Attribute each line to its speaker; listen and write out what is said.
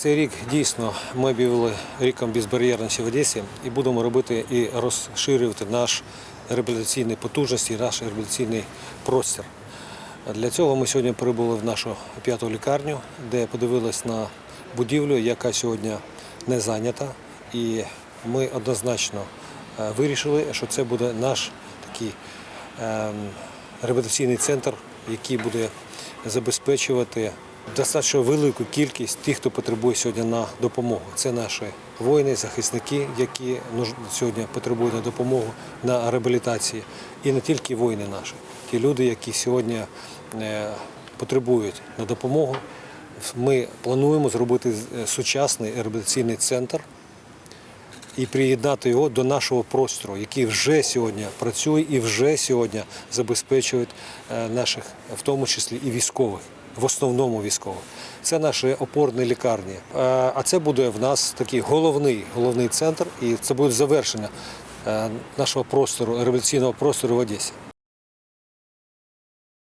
Speaker 1: Цей рік дійсно ми об'явили ріком безбар'єрності в Одесі і будемо робити і розширювати наш реабілітаційний потужності, наш реабілітаційний простір. Для цього ми сьогодні прибули в нашу п'яту лікарню, де подивились на будівлю, яка сьогодні не зайнята. І ми однозначно е, вирішили, що це буде наш такий ем, реабілітаційний центр, який буде забезпечувати достатньо велику кількість тих, хто потребує сьогодні на допомогу. Це наші воїни, захисники, які сьогодні потребують на допомогу на реабілітації. І не тільки воїни наші, ті люди, які сьогодні е, потребують на допомогу. Ми плануємо зробити е, сучасний реабілітаційний центр і приєднати його до нашого простору, який вже сьогодні працює і вже сьогодні забезпечує е, наших, в тому числі і військових, в основному військових. Це наші опорні лікарні. Е, А це буде в нас такий головний, головний центр, і це буде завершення е, нашого простору, революційного простору в Одесі.